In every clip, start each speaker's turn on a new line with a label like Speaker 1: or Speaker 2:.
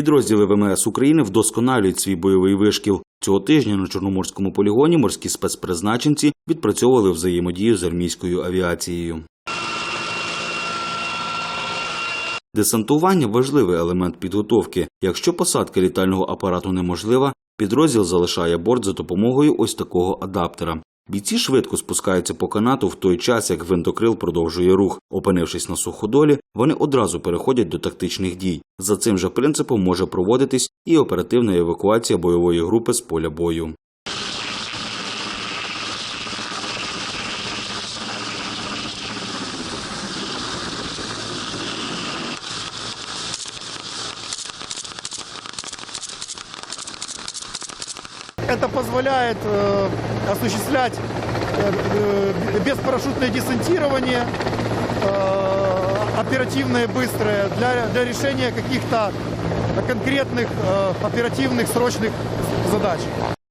Speaker 1: Підрозділи ВМС України вдосконалюють свій бойовий вишкіл. Цього тижня на Чорноморському полігоні морські спецпризначенці відпрацьовували взаємодію з армійською авіацією. Десантування важливий елемент підготовки. Якщо посадка літального апарату неможлива, підрозділ залишає борт за допомогою ось такого адаптера. Бійці швидко спускаються по канату в той час, як гвинтокрил продовжує рух. Опинившись на суходолі, вони одразу переходять до тактичних дій. За цим же принципом може проводитись і оперативна евакуація бойової групи з поля бою.
Speaker 2: Это позволяет э, осуществлять э, э, беспарашютное десантирование, э, оперативное, быстрое, для, для решения каких-то конкретных э, оперативных, срочных задач.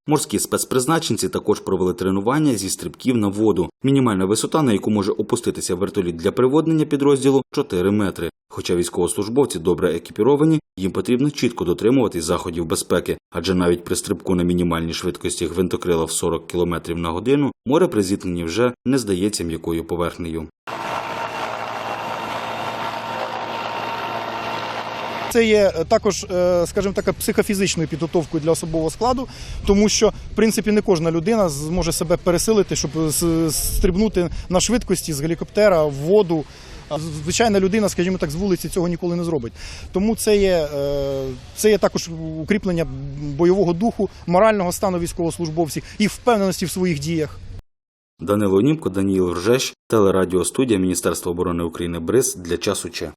Speaker 1: Морські спецпризначенці також провели тренування зі стрибків на воду. Мінімальна висота, на яку може опуститися вертоліт для приводнення підрозділу 4 метри. Хоча військовослужбовці добре екіпіровані, їм потрібно чітко дотримуватись заходів безпеки, адже навіть при стрибку на мінімальній швидкості гвинтокрила в 40 км на годину море при зіткненні вже не здається м'якою поверхнею.
Speaker 2: Це є е, також, е, скажімо так, психофізичною підготовкою для особового складу, тому що, в принципі, не кожна людина зможе себе пересилити, щоб стрибнути на швидкості з гелікоптера в воду. Звичайна людина, скажімо так, з вулиці цього ніколи не зробить. Тому це є, е, це є також укріплення бойового духу, морального стану військовослужбовців і впевненості в своїх діях.
Speaker 1: Данило Німко, Даніїл Ржеш, телерадіостудія Міністерства оборони України БРИЗ для часу Че.